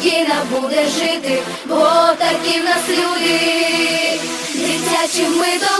Україна буде жити, бо такі в нас люди, дитячими долонями